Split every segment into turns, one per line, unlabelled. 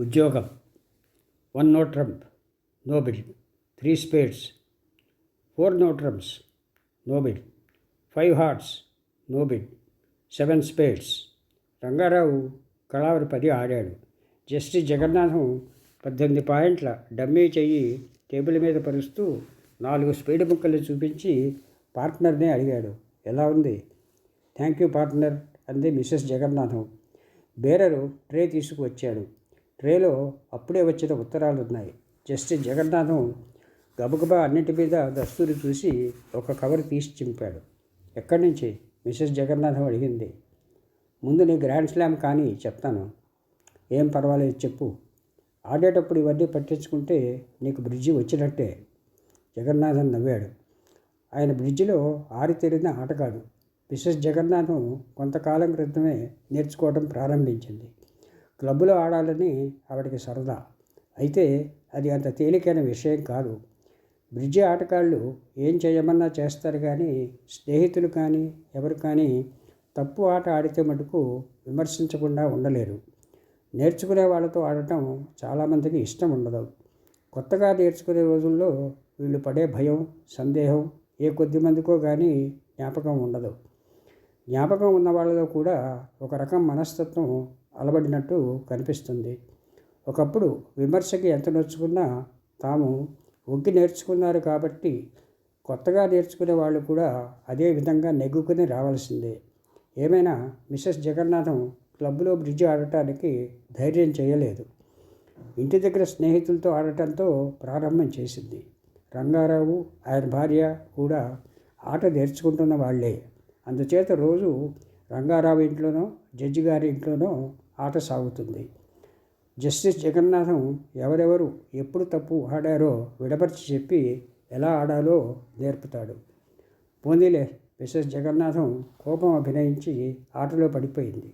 ఉద్యోగం. One no trump నోబిల్. Three spades four no trumps నోబిల్. Five hearts నోబిల్. Seven spades Rangarao కళావరి పది ఆడాడు. జస్టిస్ జగన్నాథం పద్దెనిమిది పాయింట్ల డమ్మీ చెయ్యి టేబుల్ మీద పరుస్తూ నాలుగు స్పీడ్ ముక్కలు చూపించి పార్ట్నర్నే అడిగాడు. ఎలా ఉంది? థ్యాంక్ యూ పార్ట్నర్ అంది మిస్సెస్ జగన్నాథం. బేరరు ట్రే తీసుకువచ్చాడు. ట్రేలో అప్పుడే వచ్చిన ఉత్తరాలు ఉన్నాయి జస్టిస్ జగన్నాథం గబగబా అన్నిటి మీద దస్తూరి చూసి ఒక కవర్ తీసి చింపాడు. ఎక్కడి నుంచి? మిసెస్ జగన్నాథం అడిగింది. ముందు నీ గ్రాండ్ స్లామ్ కానీ చెప్తాను. ఏం పర్వాలేదు చెప్పు. ఆడేటప్పుడు ఇవన్నీ పట్టించుకుంటే నీకు బ్రిడ్జి వచ్చినట్టే. జగన్నాథం నవ్వాడు. ఆయన బ్రిడ్జిలో ఆరితేరిన ఆటగాడు. మిసెస్ జగన్నాథం కొంతకాలం క్రితమే నేర్చుకోవడం ప్రారంభించింది. క్లబ్లో ఆడాలని ఆవిడకి సరదా. అయితే అది అంత తేలికైన విషయం కాదు. బ్రిడ్జి ఆటగాళ్ళు ఏం చేయమన్నా చేస్తారు కానీ స్నేహితులు కానీ ఎవరు కానీ తప్పు ఆట ఆడితే మటుకు విమర్శించకుండా ఉండలేరు. నేర్చుకునే వాళ్ళతో ఆడటం చాలామందికి ఇష్టం ఉండదు. కొత్తగా నేర్చుకునే రోజుల్లో వీళ్ళు పడే భయం సందేహం ఏ కొద్ది మందికో కానీ జ్ఞాపకం ఉండదు. జ్ఞాపకం ఉన్న వాళ్ళలో కూడా ఒక రకం మనస్తత్వం అలబడినట్టు కనిపిస్తుంది. ఒకప్పుడు విమర్శకి ఎంత నేర్చుకున్నా తాము ఒగ్గి నేర్చుకున్నారు కాబట్టి కొత్తగా నేర్చుకునే వాళ్ళు కూడా అదే విధంగా నెగ్గుకుని రావాల్సిందే. ఏమైనా మిస్సెస్ జగన్నాథం క్లబ్లో బ్రిడ్జ్ ఆడటానికి ధైర్యం చేయలేదు. ఇంటి దగ్గర స్నేహితులతో ఆడటంతో ప్రారంభం చేసింది. రంగారావు ఆయన భార్య కూడా ఆట నేర్చుకుంటున్న వాళ్ళే. అందుచేత రోజు రంగారావు ఇంట్లోనో జడ్జి గారి ఇంట్లోనో ఆట సాగుతుంది. జస్టిస్ జగన్నాథం ఎవరెవరు ఎప్పుడు తప్పు ఆడారో విడపరిచి చెప్పి ఎలా ఆడాలో నేర్పుతాడు. పోనీలే మిస్సెస్ జగన్నాథం కోపం అభినయించి ఆటలో పడిపోయింది.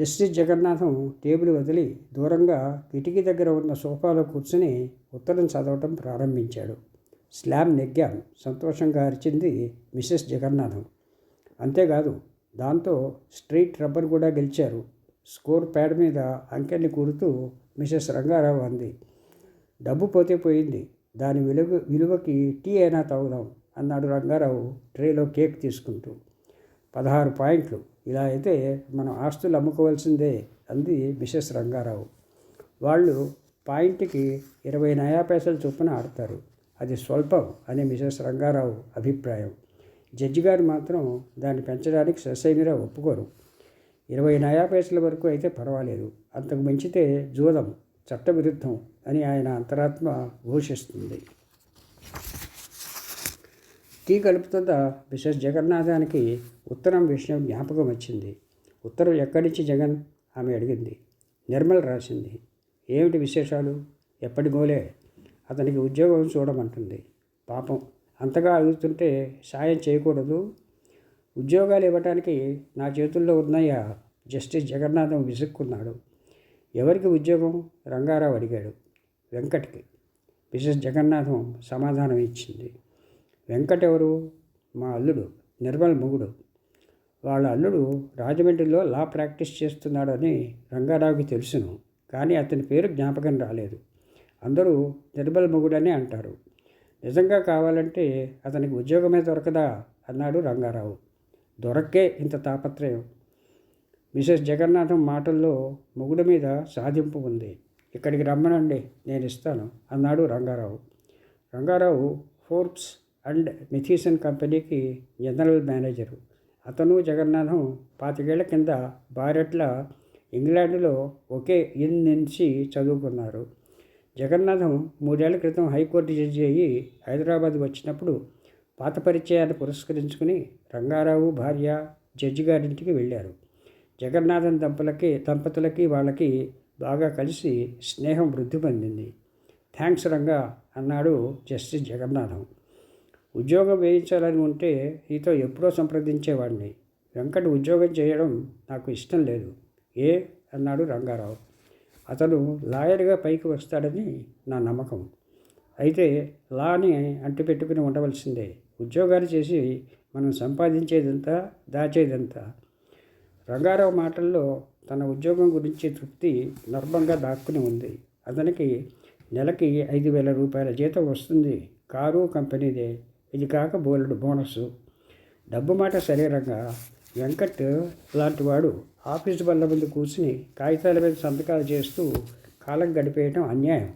జస్టిస్ జగన్నాథం టేబుల్ వదిలి దూరంగా కిటికీ దగ్గర ఉన్న సోఫాలో కూర్చుని ఉత్తరం చదవటం ప్రారంభించాడు. స్లామ్ నెగ్గాం సంతోషంగా అరిచింది మిస్సెస్ జగన్నాథం. అంతేకాదు దాంతో స్ట్రీట్ రబ్బర్ కూడా గెలిచారు. స్కోర్ ప్యాడ్ మీద అంకెల్ని కూరుతూ మిసెస్ రంగారావు అంది. డబ్బు పోతే పోయింది. దాని విలువ విలువకి టీ అయినా తాగుదాం అన్నాడు రంగారావు ట్రేలో కేక్ తీసుకుంటూ. పదహారు పాయింట్లు. ఇలా అయితే మనం ఆస్తులు అమ్ముకోవాల్సిందే అంది మిసెస్ రంగారావు. వాళ్ళు పాయింట్కి ఇరవై నయా పైసలు చొప్పున ఆడతారు. అది స్వల్పం అని మిసెస్ రంగారావు అభిప్రాయం. జడ్జి గారు మాత్రం దాన్ని పెంచడానికి ససైమిరా ఒప్పుకోరు. ఇరవై నయా పైసల వరకు అయితే పర్వాలేదు. అంతకు మించితే జూదం చట్టవిరుద్ధం అని ఆయన అంతరాత్మ ఘోషిస్తుంది. టీ కలుపుతున్న మిసెస్ జగన్నాథానికి ఉత్తరం విషయం జ్ఞాపకం వచ్చింది. ఉత్తరం ఎక్కడి నుంచి జగన్? ఆమె అడిగింది. నిర్మల్ రాసింది. ఏమిటి విశేషాలు? ఎప్పటికోలే అతనికి ఉద్యోగం చూడమంటుంది. పాపం. అంతగా అడుగుతుంటే సాయం చేయకూడదు. ఉద్యోగాలు ఇవ్వటానికి నా చేతుల్లో ఉన్నాయా జస్టిస్ జగన్నాథం విసుక్కున్నాడు. ఎవరికి ఉద్యోగం? రంగారావు అడిగాడు. వెంకట్కి. మిసెస్ జగన్నాథం సమాధానం ఇచ్చింది. వెంకట్ ఎవరు? మా అల్లుడు నిర్మల్ మొగుడు. వాళ్ళ అల్లుడు రాజమండ్రిలో లా ప్రాక్టీస్ చేస్తున్నాడని రంగారావుకి తెలుసును కానీ అతని పేరు జ్ఞాపకం రాలేదు. అందరూ నిర్మల్ మొగుడనే అంటారు. నిజంగా కావాలంటే అతనికి ఉద్యోగమే దొరకదా? అన్నాడు రంగారావు. దొరక్కే ఇంత తాపత్రయం. మిసెస్ జగన్నాథం మాటల్లో మొగుడు మీద సాధింపు ఉంది. ఇక్కడికి రమ్మనండి నేను ఇస్తాను అన్నాడు Rangarao. Rangarao Forbes and Matheson కంపెనీకి జనరల్ మేనేజరు. అతను జగన్నాథం పాతికేళ్ళ కింద బారెట్ల ఇంగ్లాండ్లో ఒకే ఇన్ నుంచి చదువుకున్నారు. జగన్నాథం మూడేళ్ళ క్రితం హైకోర్టు జడ్జి అయ్యి హైదరాబాద్ వచ్చినప్పుడు పాత పరిచయాన్ని పురస్కరించుకుని రంగారావు భార్య జడ్జి గారింటికి వెళ్ళారు. జగన్నాథం దంపలకి దంపతులకి వాళ్ళకి బాగా కలిసి స్నేహం వృద్ధి పొందింది. థ్యాంక్స్ రంగా అన్నాడు జస్టిస్ జగన్నాథం. ఉద్యోగం వేయించాలని ఉంటే నీతో ఎప్పుడో సంప్రదించేవాడిని వెంకట ఉద్యోగం చేయడం నాకు ఇష్టం లేదు. ఏ? అన్నాడు రంగారావు. అతను లాయర్గా పైకి వస్తాడని నా నమ్మకం. అయితే లాని అంటిపెట్టుకుని ఉండవలసిందే. ఉద్యోగాలు చేసి మనం సంపాదించేదంతా దాచేదంతా. రంగారావు మాటల్లో తన ఉద్యోగం గురించి తృప్తి నర్మంగా దాక్కుని ఉంది. అతనికి నెలకి ఐదు వేల రూపాయల జీతం వస్తుంది. కారు కంపెనీదే. ఇది కాక బోలెడు బోనస్. డబ్బు మాట శరీరంగా వెంకట్ లాంటి వాడు ఆఫీసు బల్ల ముందు కూర్చుని కాగితాల మీద సంతకాలు చేస్తూ కాలం గడిపేయటం అన్యాయం.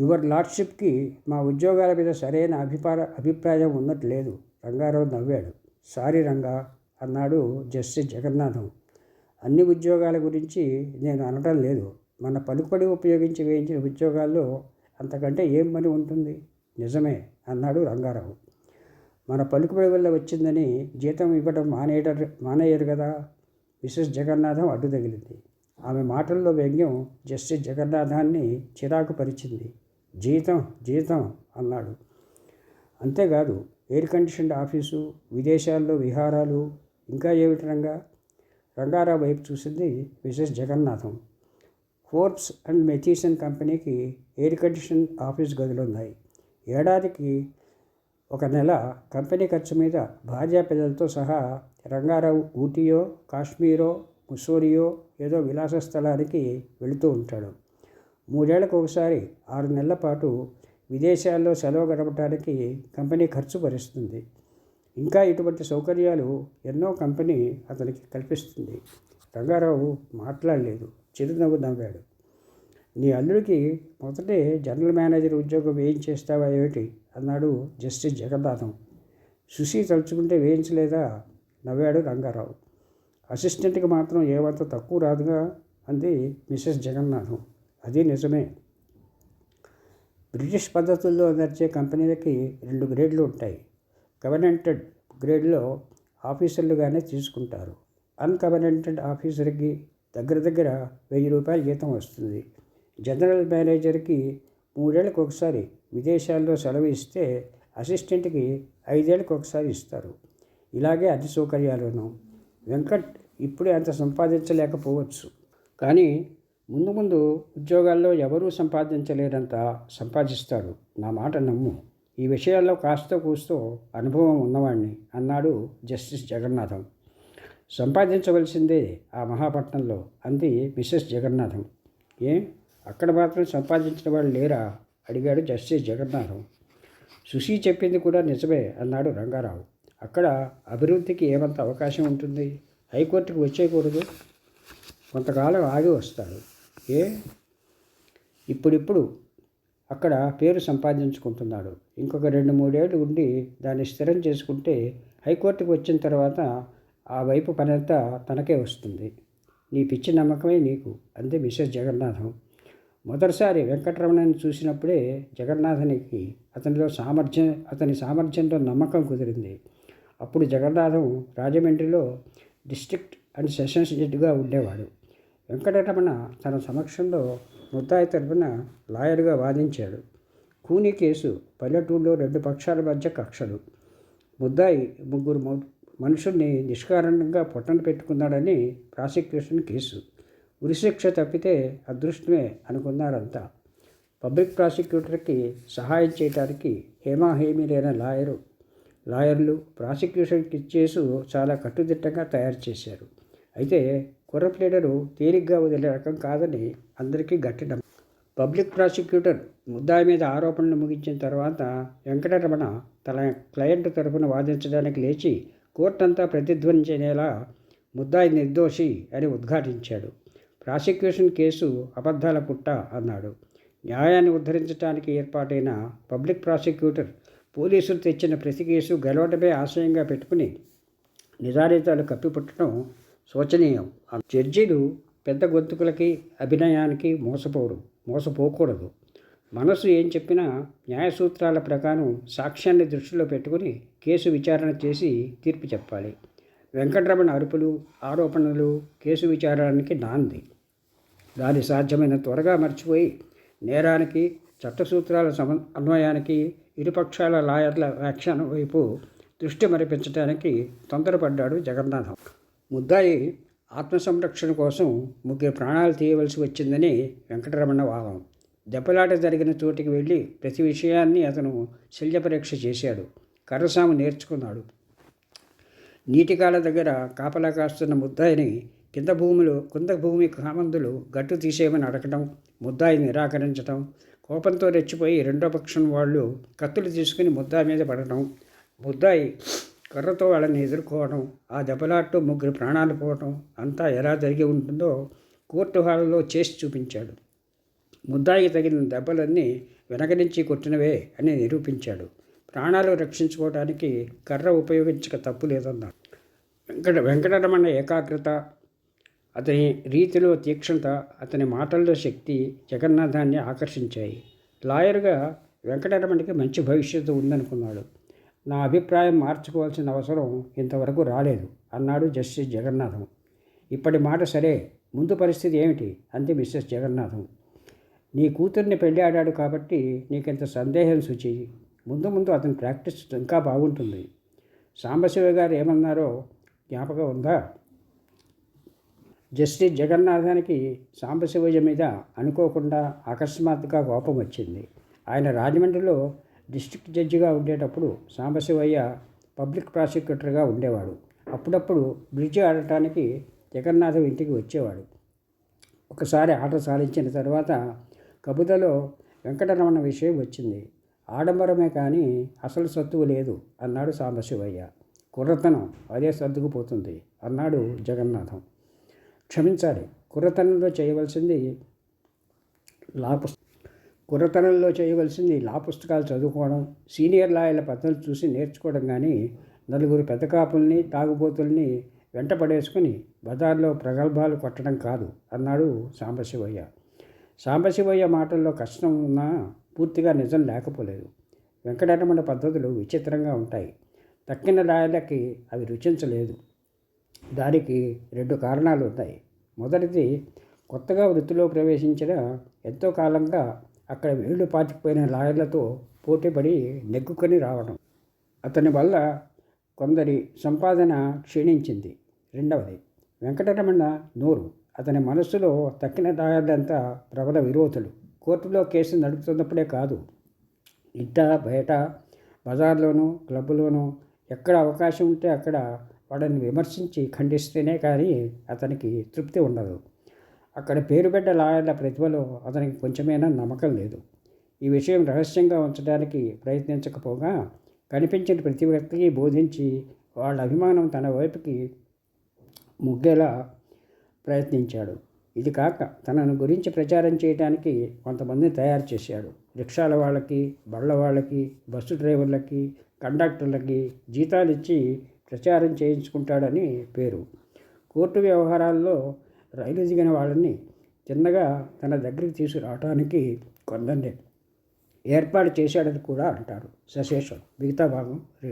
యువర్ లార్డ్షిప్కి మా ఉద్యోగాల మీద సరైన అభిప్రాయ అభిప్రాయం ఉన్నట్టు లేదు. రంగారావు నవ్వాడు. సారీ రంగా అన్నాడు జస్టిస్ జగన్నాథం. అన్ని ఉద్యోగాల గురించి నేను అనడం లేదు. మన పలుకుబడి ఉపయోగించి వేయించిన ఉద్యోగాల్లో అంతకంటే ఏం పని ఉంటుంది? నిజమే అన్నాడు రంగారావు. మన పలుకుబడి వల్ల వచ్చిందని జీతం ఇవ్వడం మానేయడం మానేయరు కదా. మిసెస్ జగన్నాథం అడ్డు తగిలింది. ఆమె మాటల్లో వ్యంగ్యం జస్టిస్ జగన్నాథాన్ని చిరాకు పరిచింది. జీతం జీతం అన్నాడు. అంతేకాదు ఎయిర్ కండిషన్డ్ ఆఫీసు విదేశాల్లో విహారాలు ఇంకా ఏమిటి రంగా? రంగారావు వైపు చూసింది Mrs Jagannatham. Forbes and Matheson కంపెనీకి ఎయిర్ కండిషన్ ఆఫీస్ గదులు ఉన్నాయి ఏడాదికి ఒక నెల కంపెనీ ఖర్చు మీద భార్య పిల్లలతో సహా రంగారావు ఊటీయో కాశ్మీరో ముస్సూరియో ఏదో విలాస స్థలానికి వెళుతూ ఉంటాడు. మూడేళ్ళకు ఒకసారి ఆరు నెలల పాటు విదేశాల్లో సెలవు గడపడానికి కంపెనీ ఖర్చు భరిస్తుంది. ఇంకా ఇటువంటి సౌకర్యాలు ఎన్నో కంపెనీ అతనికి కల్పిస్తుంది. రంగారావు మాట్లాడలేదు. చిరునవ్వు నవ్వాడు. నీ అల్లుడికి మొదటే జనరల్ మేనేజర్ ఉద్యోగం వేయించేస్తావా ఏమిటి? అన్నాడు జస్టిస్ జగన్నాథం. సుశీ తలుచుకుంటే వేయించలేదా? నవ్వాడు రంగారావు. అసిస్టెంట్కి మాత్రం ఏమంత తక్కువ రాదుగా? అంది మిసెస్ జగన్నాథం. అది నిజమే. బ్రిటిష్ పద్ధతుల్లో నడిచే కంపెనీలకి రెండు గ్రేడ్లు ఉంటాయి. కవనెంటెడ్ గ్రేడ్లో ఆఫీసర్లుగానే తీసుకుంటారు. అన్కవనెంటెడ్ ఆఫీసర్కి దగ్గర దగ్గర వెయ్యి రూపాయల జీతం వస్తుంది. జనరల్ మేనేజర్కి మూడేళ్ళకి ఒకసారి విదేశాల్లో సెలవు ఇస్తే అసిస్టెంట్కి ఐదేళ్ళకి ఒకసారి ఇస్తారు. ఇలాగే అతి సౌకర్యాలను. వెంకట్ ఇప్పుడే అంత సంపాదించలేకపోవచ్చు. కానీ ముందు ముందు ఉద్యోగాల్లో ఎవరూ సంపాదించలేరంత సంపాదిస్తాడు నా మాట నమ్ము. ఈ విషయాల్లో కాస్త కూస్తో అనుభవం ఉన్నవాణ్ణి అన్నాడు జస్టిస్ జగన్నాథం. సంపాదించవలసిందే ఆ మహాపట్నంలో అంది మిసెస్ జగన్నాథం. ఏం? అక్కడ మాత్రం సంపాదించిన వాళ్ళు లేరా? అడిగాడు జస్టిస్ జగన్నాథం. సుశీ చెప్పింది కూడా నిజమే అన్నాడు రంగారావు. అక్కడ అభివృద్ధికి ఏమంత అవకాశం ఉంటుంది? హైకోర్టుకు వచ్చేయకూడదు? కొంతకాలం ఆగి వస్తాడు ఏ? ఇప్పుడిప్పుడు అక్కడ పేరు సంపాదించుకుంటున్నాడు. ఇంకొక రెండు మూడేళ్ళు ఉండి దాన్ని స్థిరం చేసుకుంటే హైకోర్టుకు వచ్చిన తర్వాత ఆ వైపు పనంతా తనకే వస్తుంది. నీ పిచ్చి నమ్మకమే నీకు అంది మిసెస్ జగన్నాథం. మొదటిసారి వెంకటరమణని చూసినప్పుడే జగన్నాథనికి అతనిలో సామర్థ్యం అతని సామర్థ్యంతో నమ్మకం కుదిరింది. అప్పుడు జగన్నాథం రాజమండ్రిలో డిస్ట్రిక్ట్ అండ్ సెషన్స్ జడ్జిగా ఉండేవాడు. వెంకటరమణ తన సమక్షంలో ముద్దాయి తరపున లాయర్గా వాదించాడు. కూనీ కేసు పల్లెటూరులో రెండు పక్షాల మధ్య కక్షలు. ముద్దాయి ముగ్గురు మనుషుల్ని నిష్కారణంగా పొట్టన పెట్టుకున్నాడని ప్రాసిక్యూషన్ కేసు. ఉరిశిక్ష తప్పితే అదృష్టమే అనుకున్నారంతా. పబ్లిక్ ప్రాసిక్యూటర్కి సహాయం చేయడానికి హేమాహేమి లేని లాయరు. లాయర్లు ప్రాసిక్యూషన్కి కేసు చాలా కట్టుదిట్టంగా తయారు చేశారు. అయితే కుర్రప్లేడరు తేలిగ్గా వదిలే రకం కాదని అందరికీ గట్టి పబ్లిక్ ప్రాసిక్యూటర్ ముద్దాయి మీద ఆరోపణలు ముగించిన తర్వాత వెంకటరమణ తన క్లయింట్ తరఫున వాదించడానికి లేచి కోర్టంతా ప్రతిధ్వనించేలా ముద్దాయి నిర్దోషి అని ఉద్ఘాటించాడు. ప్రాసిక్యూషన్ కేసు అబద్ధాల పుట్ట అన్నాడు. న్యాయాన్ని ఉద్ధరించడానికి ఏర్పాటైన పబ్లిక్ ప్రాసిక్యూటర్ పోలీసులు తెచ్చిన ప్రతి కేసు గెలవడమే ఆశయంగా పెట్టుకుని నిజానితాలు కప్పిపుట్టడం శోచనీయం ఆ జడ్జీలు పెద్ద గొంతుకులకి అభినయానికి మోసపోరు మోసపోకూడదు. మనసు ఏం చెప్పినా న్యాయ సూత్రాల ప్రకారం సాక్ష్యాన్ని దృష్టిలో పెట్టుకుని కేసు విచారణ చేసి తీర్పు చెప్పాలి. వెంకటరమణ అరుపులు ఆరోపణలు కేసు విచారానికి నాంది. దాని సాధ్యమైన త్వరగా మర్చిపోయి నేరానికి చట్ట సూత్రాల సమ అన్వయానికి ఇరుపక్షాల లాయర్ల వ్యాఖ్యానం వైపు దృష్టి మరిపించడానికి తొందరపడ్డాడు జగన్నాథం. ముద్దాయి ఆత్మసంరక్షణ కోసం ముగ్గురు ప్రాణాలు తీయవలసి వచ్చిందని వెంకటరమణ వాదం దెబ్బలాట జరిగిన చోటికి వెళ్ళి ప్రతి విషయాన్ని అతను శల్యపరీక్ష చేశాడు. కర్రసాము నేర్చుకున్నాడు. నీటికాల దగ్గర కాపలా కాస్తున్న ముద్దాయిని కింద భూములు కింద భూమి కామందులు గట్టు తీసేయమని అడగటం ముద్దాయి నిరాకరించడం కోపంతో రెచ్చిపోయి రెండో పక్షం వాళ్ళు కత్తులు తీసుకుని ముద్దాయి మీద పడటం ముద్దాయి కర్రతో వాళ్ళని ఎదుర్కోవడం ఆ దెబ్బలాట్టు ముగ్గురు ప్రాణాలు పోవడం అంతా ఎలా జరిగి ఉంటుందో కోర్టు హాల్లో చేసి చూపించాడు. ముద్దాయికి తగిన దెబ్బలన్నీ వెనక నుంచి కొట్టినవే అని నిరూపించాడు. ప్రాణాలు రక్షించుకోవడానికి కర్ర ఉపయోగించక తప్పు లేదన్నారు వెంకట వెంకటరమణ ఏకాగ్రత అతని రీతిలో తీక్షణత అతని మాటల్లో శక్తి జగన్నాథాన్ని ఆకర్షించాయి. లాయర్గా వెంకటరమణకి మంచి భవిష్యత్తు ఉందనుకున్నాడు. నా అభిప్రాయం మార్చుకోవాల్సిన అవసరం ఇంతవరకు రాలేదు అన్నాడు జస్టిస్ జగన్నాథం. ఇప్పటి మాట సరే ముందు పరిస్థితి ఏమిటి? అంది మిస్సెస్ జగన్నాథం. నీ కూతుర్ని పెళ్ళి ఆడాడు కాబట్టి నీకింత సందేహం శుచి ముందు ముందు అతని ప్రాక్టీస్ ఇంకా బాగుంటుంది. సాంబశివ గారు ఏమన్నారో జ్ఞాపకం ఉందా? జస్టిస్ జగన్నాథానికి సాంబశివయ్య మీద అనుకోకుండా అకస్మాత్తుగా కోపం వచ్చింది. ఆయన రాజమండ్రిలో డిస్ట్రిక్ట్ జడ్జిగా ఉండేటప్పుడు సాంబశివయ్య పబ్లిక్ ప్రాసిక్యూటర్గా ఉండేవాడు. అప్పుడప్పుడు బ్రిడ్జి ఆడటానికి జగన్నాథం ఇంటికి వచ్చేవాడు. ఒకసారి ఆట సాధించిన తర్వాత కబుదలో వెంకటరమణ విషయం వచ్చింది. ఆడంబరమే కానీ అసలు సత్తువు లేదు అన్నాడు సాంబశివయ్య. కుర్రతనం అదే సర్దుకుపోతుంది అన్నాడు జగన్నాథం. క్షమించాలి కుర్రతనంలో చేయవలసింది లా పుస్త కుర్రతనంలో చేయవలసింది లా పుస్తకాలు చదువుకోవడం సీనియర్ లాయర్ల పద్ధతులు చూసి నేర్చుకోవడం కానీ నలుగురు పెద్ద కాపుల్ని తాగుబోతుల్ని వెంట పడేసుకుని బజార్లో ప్రగల్భాలు కొట్టడం కాదు అన్నాడు సాంబశివయ్య. సాంబశివయ్య మాటల్లో కష్టం ఉన్నా పూర్తిగా నిజం లేకపోలేదు. వెంకటరమణ పద్ధతులు విచిత్రంగా ఉంటాయి. తక్కిన రాయలకి అవి రుచించలేదు. దానికి రెండు కారణాలు ఉన్నాయి. మొదటిది కొత్తగా వృత్తిలో ప్రవేశించిన ఎంతో కాలంగా అక్కడ వేళ్ళు పాతికిపోయిన లాయర్లతో పోటీపడి నెగ్గుకొని రావడం. అతని వల్ల కొందరి సంపాదన క్షీణించింది. రెండవది వెంకటరమణ నోరు. అతని మనస్సులో తక్కిన రాయలంతా ప్రబల విరోధులు. కోర్టులో కేసు నడుపుతున్నప్పుడే కాదు. ఇంట బయట బజార్లోనూ క్లబ్లోనూ ఎక్కడ అవకాశం ఉంటే అక్కడ వాడిని విమర్శించి ఖండిస్తేనే కానీ అతనికి తృప్తి ఉండదు. అక్కడ పేరుబెడ్డ లాయర్ల ప్రతిభలో అతనికి కొంచెమైనా నమ్మకం లేదు. ఈ విషయం రహస్యంగా ఉంచడానికి ప్రయత్నించకపోగా కనిపించిన ప్రతి వ్యక్తికి బోధించి వాళ్ళ అభిమానం తన వైపుకి ముగ్గేలా ప్రయత్నించాడు. ఇది కాక తనను గురించి ప్రచారం చేయడానికి కొంతమందిని తయారు చేశాడు. రిక్షాల వాళ్ళకి బళ్ళ వాళ్ళకి బస్సు డ్రైవర్లకి కండక్టర్లకి జీతాలు ఇచ్చి ప్రచారం చేయించుకుంటాడని పేరు. కోర్టు వ్యవహారాల్లో రైలు దిగిన వాళ్ళని చిన్నగా తన దగ్గరికి తీసుకురావడానికి కొందరిని ఏర్పాటు చేశాడని కూడా అంటారు. సశేషం మిగతా భాగం